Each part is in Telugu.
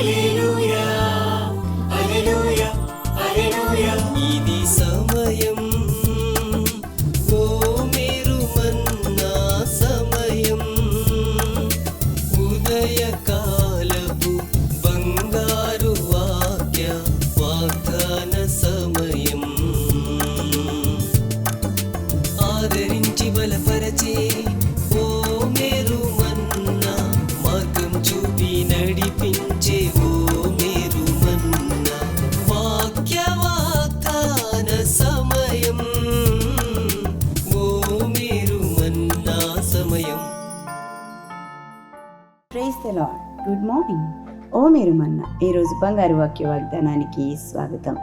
一路。లాడ్ గుడ్ మార్నింగ్ ఓ మీరు మన్న ఈరోజు బంగారు వాక్య వాగ్దానానికి స్వాగతం.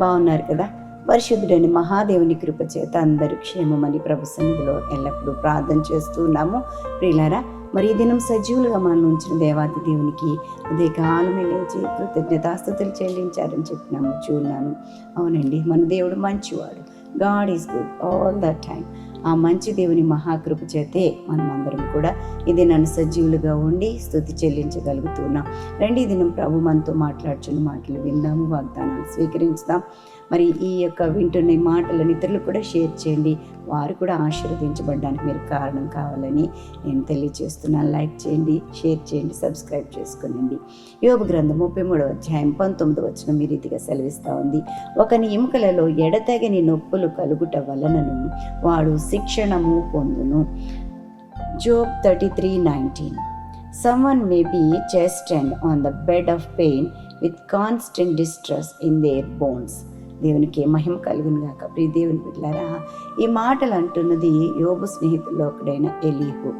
బాగున్నారు కదా? పరిశుద్ధుడని మహాదేవుని కృప చేత అందరూ క్షేమమని ప్రభు సన్నిధిలో ఎల్లప్పుడూ ప్రార్థన చేస్తూ ఉన్నాము. ప్రియులారా మరి ఈ దినం సజీవులుగా మనం ఉంచిన దేవాది దేవునికి అదే కాలమే లేచి కృతజ్ఞతాస్తుతులు చెల్లించారని చెప్పి నమ్ముచూ ఉన్నాను. అవునండి మన దేవుడు మంచివాడు. God is good all the time ఆ మంచి దేవుని మహాకృప చేతే మనం అందరం కూడా ఇది నన్ను సజీవులుగా ఉండి స్థుతి చెల్లించగలుగుతున్నాం. రండి దినం ప్రభు మనతో మాట్లాడుచున్న మాటలు విందాము వాగ్దానాలు స్వీకరించుదాం. మరి ఈ యొక్క వింటున్న మాటలను ఇతరులు కూడా షేర్ చేయండి. వారు కూడా ఆశీర్వదించబడడానికి మీరు కారణం కావాలని నేను తెలియజేస్తున్నాను. లైక్ చేయండి షేర్ చేయండి సబ్స్క్రైబ్ చేసుకోనండి. యోగ గ్రంథం ముప్పై మూడవ అధ్యాయం పంతొమ్మిది వచ్చిన మీ రీతిగా సెలవిస్తూ ఉంది. ఒకని ఎముకలలో ఎడతెగని నొప్పులు కలుగుట వలనను వాడు శిక్షణము పొందును. Job thirty three nineteen. Someone may be chest and on the bed of pain with constant distress in their bones దేవునికి మహిమ కలుగును గాక. ప్రియ దేవుని బిడ్డారా ఈ మాటలు అంటున్నది యోబు స్నేహితుల్లో ఒకడైన ఎలీహు.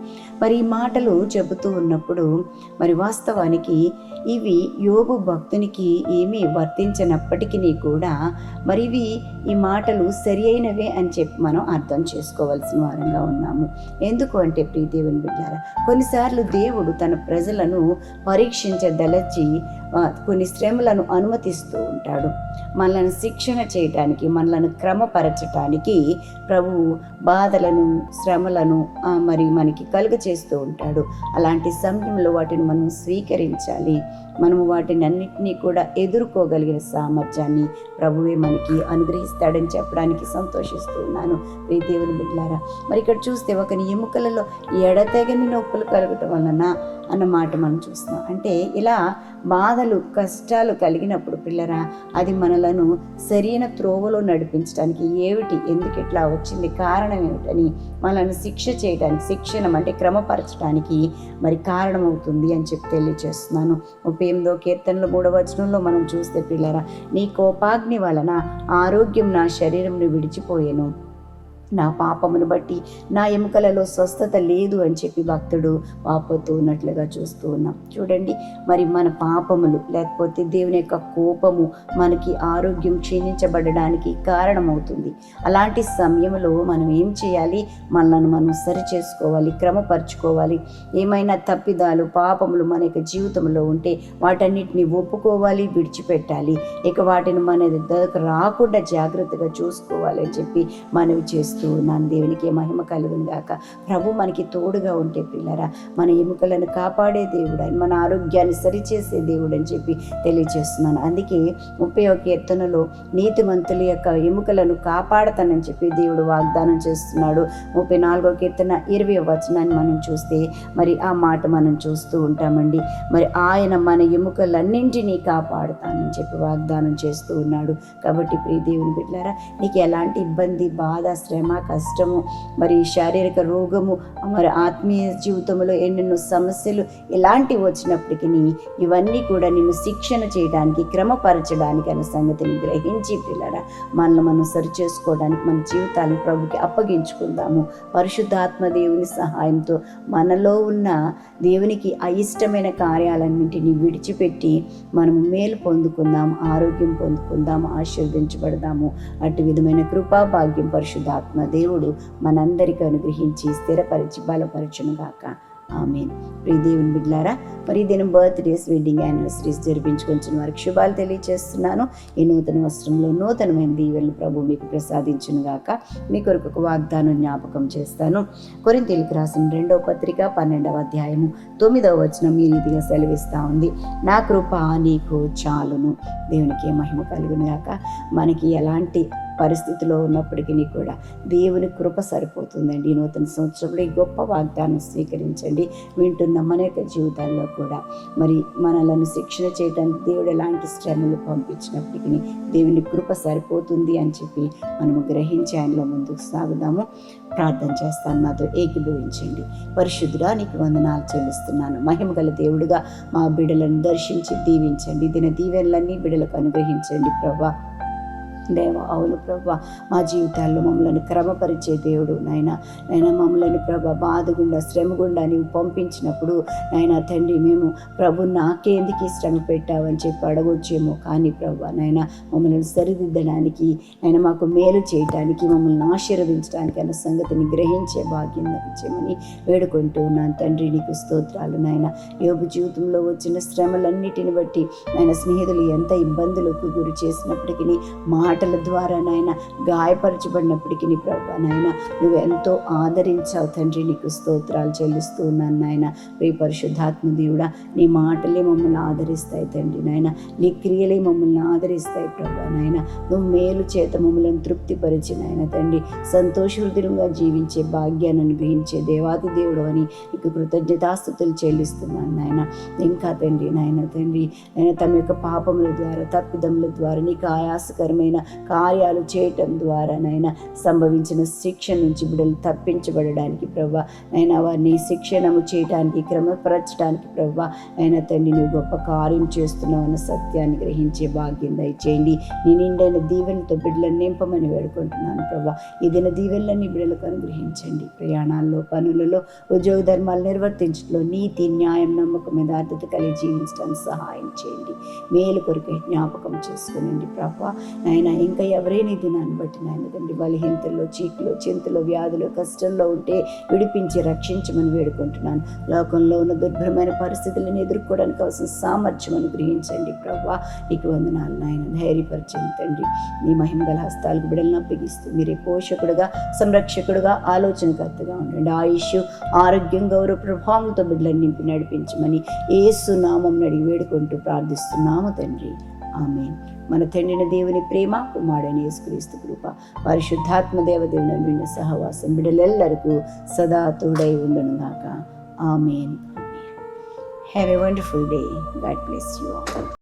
మరి ఈ మాటలు చెబుతూ ఉన్నప్పుడు మరి వాస్తవానికి ఇవి యోబు భక్తునికి ఏమీ వర్తించినప్పటికీ కూడా మరి ఇవి ఈ మాటలు సరి అయినవే అని చెప్పి మనం అర్థం చేసుకోవాల్సిన వారంగా ఉన్నాము. ఎందుకు అంటే ప్రియ దేవుని బిడ్డారా కొన్నిసార్లు దేవుడు తన ప్రజలను పరీక్షించదలచి కొన్ని శ్రమలను అనుమతిస్తూ ఉంటాడు. మనలను శిక్షణ చేయటానికి మనలను క్రమపరచటానికి ప్రభువు బాధలను శ్రమలను మరి మనకి కలుగ చేస్తూ ఉంటాడు. అలాంటి సమయంలో వాటిని మనం స్వీకరించాలి. మనము వాటిని అన్నింటినీ కూడా ఎదుర్కోగలిగిన సామర్థ్యాన్ని ప్రభువే మనకి అనుగ్రహిస్తాడని చెప్పడానికి సంతోషిస్తూ ఉన్నాను. దేవుని బిడ్డారా మరి ఇక్కడ చూస్తే ఒకని ఎముకలలో ఎడతెగని నొప్పులు కలగటం వలన అన్న మాట మనం చూస్తున్నాం. అంటే ఇలా బాధ బాధలు కష్టాలు కలిగినప్పుడు పిల్లరా అది మనలను సరైన త్రోవలో నడిపించడానికి ఏమిటి ఎందుకు ఇట్లా వచ్చింది కారణం ఏమిటని మనల్ని శిక్ష చేయడానికి శిక్షణ అంటే క్రమపరచడానికి మరి కారణమవుతుంది అని చెప్పి తెలియజేస్తున్నాను ముప్పై ఎనిమిదో కీర్తనలు మూడవ వచనంలో మనం చూస్తే పిల్లరా నీ కోపాగ్ని వలన ఆరోగ్యం నా శరీరంను విడిచిపోయాను. నా పాపమును బట్టి నా ఎముకలలో స్వస్థత లేదు అని చెప్పి భక్తుడు పాపతూ ఉన్నట్లుగా చూస్తూ ఉన్నాం. చూడండి మరి మన పాపములు లేకపోతే దేవుని యొక్క కోపము మనకి ఆరోగ్యం క్షీణించబడడానికి కారణమవుతుంది. అలాంటి సమయంలో మనం ఏం చేయాలి? మనల్ని మనం సరి చేసుకోవాలి క్రమపరచుకోవాలి. ఏమైనా తప్పిదాలు పాపములు మన యొక్క జీవితంలో ఉంటే వాటన్నిటిని ఒప్పుకోవాలి విడిచిపెట్టాలి. ఇక వాటిని మన దగ్గరకు రాకుండా జాగ్రత్తగా చూసుకోవాలి అని చెప్పి మనవి చేస్తూ ఉన్నాను. దేవునికి మహిమ కలుగును గాక. ప్రభు మనకి తోడుగా ఉంటే పిల్లరా మన ఎముకలను కాపాడే దేవుడు అని మన ఆరోగ్యాన్ని సరిచేసే దేవుడు అని చెప్పి తెలియజేస్తున్నాను. అందుకే ముప్పై ఒక ఎత్తునలో నీతిమంతుల యొక్క ఎముకలను కాపాడతానని చెప్పి దేవుడు వాగ్దానం చేస్తున్నాడు. ముప్పై నాలుగో కీర్తన ఇరవై వచనాన్ని మనం చూస్తే మరి ఆ మాట మనం చూస్తూ ఉంటామండి. మరి ఆయన మన ఎముకలన్నింటినీ కాపాడుతానని చెప్పి వాగ్దానం చేస్తూ ఉన్నాడు. కాబట్టి ప్రియ దేవుని బిడ్డారా నీకు ఎలాంటి ఇబ్బంది బాధ శ్రమ కష్టము మరి శారీరక రోగము మరి ఆత్మీయ జీవితంలో ఎన్నెన్నో సమస్యలు ఎలాంటివి వచ్చినప్పటికీ ఇవన్నీ కూడా నిన్ను శిక్షణ చేయడానికి క్రమపరచడానికి అనే సంగతిని గ్రహించి పిల్లడ మనల్ని మనం సరి చేసుకోవడానికి మన జీవితాలను ప్రభుకి అప్పగించుకుందాము. పరిశుద్ధాత్మ దేవుని సహాయంతో మనలో ఉన్న దేవునికి అయిష్టమైన కార్యాలన్నింటినీ విడిచిపెట్టి మనం మేలు పొందుకుందాం ఆరోగ్యం పొందుకుందాం ఆశీర్వదించబడదాము. అటు విధమైన కృపా భాగ్యం పరిశుద్ధాత్మ దేవుడు మనందరికీ అనుగ్రహించి స్థిరపరిచి బలపరచును గాక ఆమెన్. ప్రియ దేవుని బిడ్లారా మరి ఈ దినం బర్త్డేస్ వెడ్డింగ్ యానివర్సరీస్ జరిపించుకొంచిన వారికి శుభాలు తెలియజేస్తున్నాను ఈ నూతన వస్త్రంలో నూతనమైన దీవెలను ప్రభు మీకు ప్రసాదించును గాక మీ కొరకు ఒక వాగ్దానం జ్ఞాపకం చేస్తాను. కొరింతీలకు రాసిన రెండవ పత్రిక పన్నెండవ అధ్యాయము తొమ్మిదవ వచనం ఈ రీతిగా సెలవిస్తూ ఉంది. నా కృప నీకు చాలును. దేవునికి మహిమ కలుగును గాక మనకి ఎలాంటి పరిస్థితిలో ఉన్నప్పటికీ కూడా దేవుని కృప సరిపోతుందండి. ఈ నూతన సంవత్సరంలో ఈ గొప్ప వాగ్దానం స్వీకరించండి. వింటున్న మన యొక్క జీవితాల్లో కూడా మరి మనలను శిక్షణ చేయడానికి దేవుడు ఎలాంటి శ్రమలు పంపించినప్పటికీ దేవుని కృప సరిపోతుంది అని చెప్పి మనము గ్రహించి ఆయనలో ముందుకు సాగుదాము. ప్రార్థన చేస్తాను మాతో ఏకీభవించండి. పరిశుద్ధుడా నీకు వందనాలు చెల్లిస్తున్నాను. మహిమ గల దేవుడుగా మా బిడ్డలను దర్శించి దీవించండి. దిన దీవెనలన్నీ బిడ్డలకు అనుగ్రహించండి ప్రభా. దేవ అవును ప్రభా. మా జీవితాల్లో మమ్మల్ని క్రమపరిచే దేవుడు నాయన. నాయన మమ్మల్ని ప్రభ బాధ గుండా శ్రమ గుండా నీవు పంపించినప్పుడు నాయన తండ్రి మేము ప్రభు నాకేందుకు ఈ శ్రమ పెట్టావని చెప్పి అడగొచ్చేమో కానీ ప్రభా నాయన మమ్మల్ని సరిదిద్దడానికి ఆయన మాకు మేలు చేయటానికి మమ్మల్ని ఆశీర్వదించడానికి అన్న సంగతిని గ్రహించే భాగ్యం ఇచ్చేమని వేడుకుంటూ ఉన్నాను తండ్రి. నీకు స్తోత్రాలు నాయన. యోగు జీవితంలో వచ్చిన శ్రమలన్నిటిని బట్టి ఆయన స్నేహితులు ఎంత ఇబ్బందులకు గురి చేసినప్పటికీ మాటల ద్వారా నాయన గాయపరచబడినప్పటికీ నీ ప్రభా నాయన నువ్వు ఎంతో ఆదరించావు తండ్రి. నీకు స్తోత్రాలు చెల్లిస్తూ ఉన్నాను నాయన. రే పరిశుద్ధాత్మ దేవుడా నీ మాటలే మమ్మల్ని ఆదరిస్తాయి తండ్రి నాయన. నీ క్రియలే మమ్మల్ని ఆదరిస్తాయి ప్రభా నాయన. నువ్వు మేలు చేత మమ్మల్ని తృప్తిపరిచి నాయన తండ్రి. సంతోషహృదయంగా జీవించే భాగ్యాన్ని అనుగ్రహించే దేవాది దేవుడు అని నీకు కృతజ్ఞతాస్థుతులు చెల్లిస్తున్నాను నాయన. ఇంకా తండ్రి నాయన తండ్రి ఆయన తమ యొక్క పాపముల ద్వారా తప్పిదముల ద్వారా నీకు ఆయాసకరమైన కార్యాలు చేయటం ద్వారా నాయన సంభవించిన శిక్ష నుంచి బిడ్డలు తప్పించబడడానికి ప్రభా నైనా వారిని శిక్షణము చేయటానికి క్రమపరచడానికి ప్రభా అయినా తండ్రి నువ్వు గొప్ప కార్యం చేస్తున్నావు సత్యాన్ని గ్రహించే భాగ్యం దయచేయండి. నీ నిండైన దీవెనతో బిడ్డలను నింపమని వేడుకుంటున్నాను ప్రభా ఈ దిన దీవెనలన్నీ బిడ్డలకు అనుగ్రహించండి. ప్రయాణాల్లో పనులలో ఉద్యోగ ధర్మాలు నిర్వర్తించడంలో నీతి న్యాయం నమ్మకం యథార్థత కలిగి జీవించడానికి సహాయం చేయండి. మేలు కొరకు జ్ఞాపకం చేసుకునండి ప్రభా నాయన ఇంకా ఎవరైనా ఇది దినాన్ని బట్టి నాయన తండ్రి బలహీనతల్లో చీకులో చింతలో వ్యాధులు కష్టంలో ఉంటే విడిపించి రక్షించమని వేడుకుంటున్నాను. లోకంలో ఉన్న దుర్భరమైన పరిస్థితులను ఎదుర్కోవడానికి అవసరం సామర్థ్యం అనుగ్రహించండి ప్రభా. నీకు వందనాలు నాయన. ధైర్యపరచండి తండ్రి. నీ మహిమగల హస్తాలకు బిడలను అప్పగిస్తూ మీరే పోషకుడుగా సంరక్షకుడుగా ఆలోచనకర్తగా ఉండండి. ఆయుష్ ఆరోగ్యం గౌరవ ప్రభావంతో బిడ్డలను నింపి నడిపించమని ఏసు నామం అడిగి వేడుకుంటూ ప్రార్థిస్తున్నాము తండ్రి. ఆమె మన తండ్రిన దేవుని ప్రేమ కుమారుడైన యేసుక్రీస్తు కృప పరిశుద్ధాత్మ దేవదేవుని నిన్న సహవాసం బిడ్డలెల్లరికూ సదా తోడై ఉండును గాక amen. Have a wonderful day God bless you all